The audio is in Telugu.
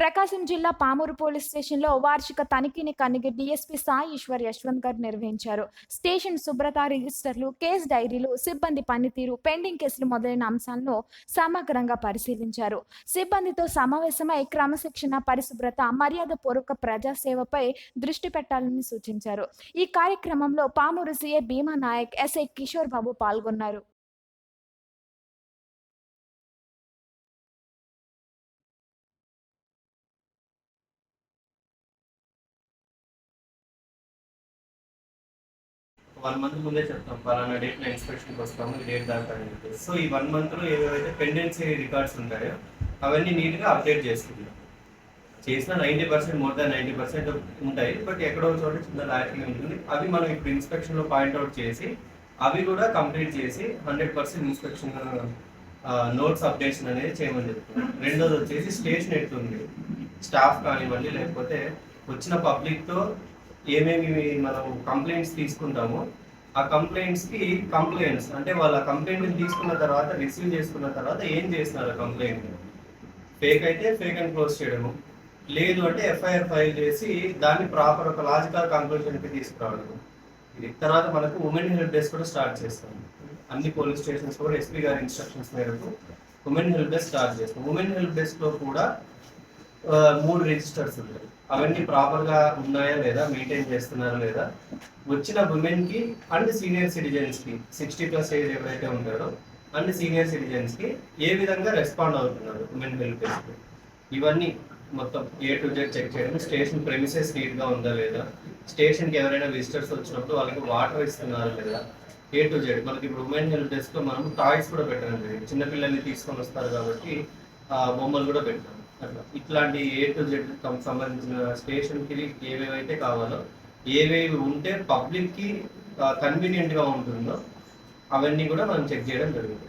ప్రకాశం జిల్లా పామూరు పోలీస్ స్టేషన్లో వార్షిక తనిఖీని కన్నిగి డీఎస్పీ సాయి ఈశ్వర్ యశ్వంత్ గారు నిర్వహించారు. స్టేషన్ శుభ్రత రిజిస్టర్లు కేసు డైరీలు సిబ్బంది పనితీరు పెండింగ్ కేసులు మొదలైన అంశాలను సమగ్రంగా పరిశీలించారు. సిబ్బందితో సమావేశమై క్రమశిక్షణ పరిశుభ్రత మర్యాద పూర్వక ప్రజాసేవపై దృష్టి పెట్టాలని సూచించారు. ఈ కార్యక్రమంలో పామూరు సీఏ భీమా నాయక్ ఎస్ఐ కిషోర్ బాబు పాల్గొన్నారు. వన్ మంత్ ముందే చెప్తాం పలానా డేట్లో ఇన్స్పెక్షన్కి వస్తాము ఈ డేట్ దాకా అని చెప్పేసి. సో ఈ వన్ మంత్లో ఏవైతే పెండెన్సీ రికార్డ్స్ ఉంటాయో అవన్నీ నీట్గా అప్డేట్ చేసుకుంటాం. చేసిన ninety percent more than ninety percent ఉంటాయి బట్ ఎక్కడో చోట చిన్న ల్యాకింగ్ ఉంటుంది. అవి మనం ఇప్పుడు ఇన్స్పెక్షన్లో పాయింట్అవుట్ చేసి అవి కూడా కంప్లీట్ చేసి hundred percent inspection notes updation అనేది చేయమని చెప్తున్నాం. రెండోది వచ్చేసి స్టేషన్ ఎట్లుంది? స్టాఫ్ కానివ్వండి లేకపోతే వచ్చిన పబ్లిక్తో ఏమేమి మనం కంప్లైంట్స్ తీసుకుంటామో ఆ కంప్లైంట్స్కి కంప్లైంట్స్ అంటే వాళ్ళ కంప్లైంట్ తీసుకున్న తర్వాత రిసీవ్ చేసుకున్న తర్వాత ఏం చేస్తున్నారు కంప్లైంట్ ఫేక్ అయితే ఫేక్ అని క్లోజ్ చేయడము. లేదు అంటే ఎఫ్ఐఆర్ ఫైల్ చేసి దాన్ని ప్రాపర్ ఒక లాజికల్ కంక్లూజన్ తీసుకురావడము. తీసుకురావడం ఇది తర్వాత మనకు ఉమెన్ హెల్ప్ డెస్క్ కూడా స్టార్ట్ చేస్తాం అన్ని పోలీస్ స్టేషన్స్ కూడా ఎస్పీ గారి ఇన్స్ట్రక్షన్స్ మేరకు ఉమెన్ హెల్ప్ డెస్క్ స్టార్ట్ చేస్తాం ఉమెన్ హెల్ప్ డెస్క్లో కూడా మూడు రిజిస్టర్స్ ఉంటాయి. అవన్నీ ప్రాపర్గా ఉన్నాయా లేదా మెయింటైన్ చేస్తున్నారా లేదా? వచ్చిన ఉమెన్కి అండ్ సీనియర్ సిటిజన్స్కి సిక్స్టీ ప్లస్ ఏజ్ ఎవరైతే ఉంటారో అండ్ సీనియర్ సిటిజన్స్కి ఏ విధంగా రెస్పాండ్ అవుతున్నారు ఉమెన్ వెల్ఫేర్స్కి ఇవన్నీ మొత్తం ఏ టు జెడ్ చెక్ చేయడం. స్టేషన్ ప్రెమిసెస్ నీట్గా ఉందా లేదా? స్టేషన్కి ఎవరైనా విజిటర్స్ వచ్చినప్పుడు వాళ్ళకి వాటర్ ఇస్తున్నారా లేదా? ఏ టు జెడ్ మనకి ఇప్పుడు ఉమెన్ హెల్ప్ డెస్క్లో మనం టాయ్స్ కూడా పెట్టడం జరిగింది. చిన్నపిల్లల్ని తీసుకొని వస్తారు కాబట్టి బొమ్మలు కూడా పెట్టాము ఇట్లాంటి ఏ టు జెడ్ సంబంధించిన స్టేషన్కి ఏవేవైతే కావాలో ఏవేవి ఉంటే పబ్లిక్కి కన్వీనియంట్గా ఉంటుందో అవన్నీ కూడా మనం చెక్ చేయడం జరుగుతుంది